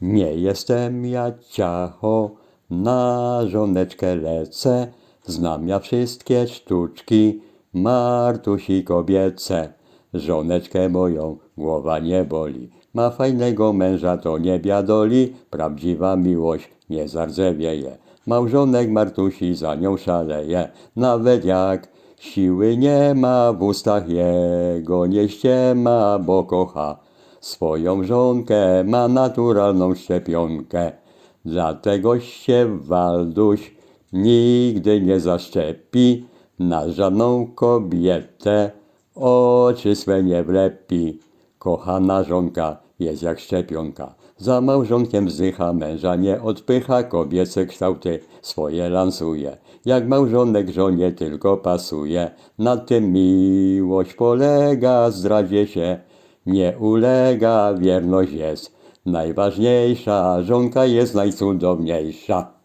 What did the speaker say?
Nie jestem ja ciacho, na żoneczkę lecę, znam ja wszystkie sztuczki, Martusi kobiece. Żoneczkę moją głowa nie boli, ma fajnego męża, to nie biadoli, prawdziwa miłość nie zardzewieje. Małżonek Martusi za nią szaleje, nawet jak siły nie ma w ustach jego, nie ściema, bo kocha. Swoją żonkę ma naturalną szczepionkę, dlatego się Walduś nigdy nie zaszczepi, na żadną kobietę oczy swe nie wlepi. Kochana żonka jest jak szczepionka, za małżonkiem wzdycha, męża nie odpycha, kobiece kształty swoje lansuje. Jak małżonek żonie tylko pasuje, na tym miłość polega, zdradzie się nie ulega, wierność jest najważniejsza, żonka jest najcudowniejsza.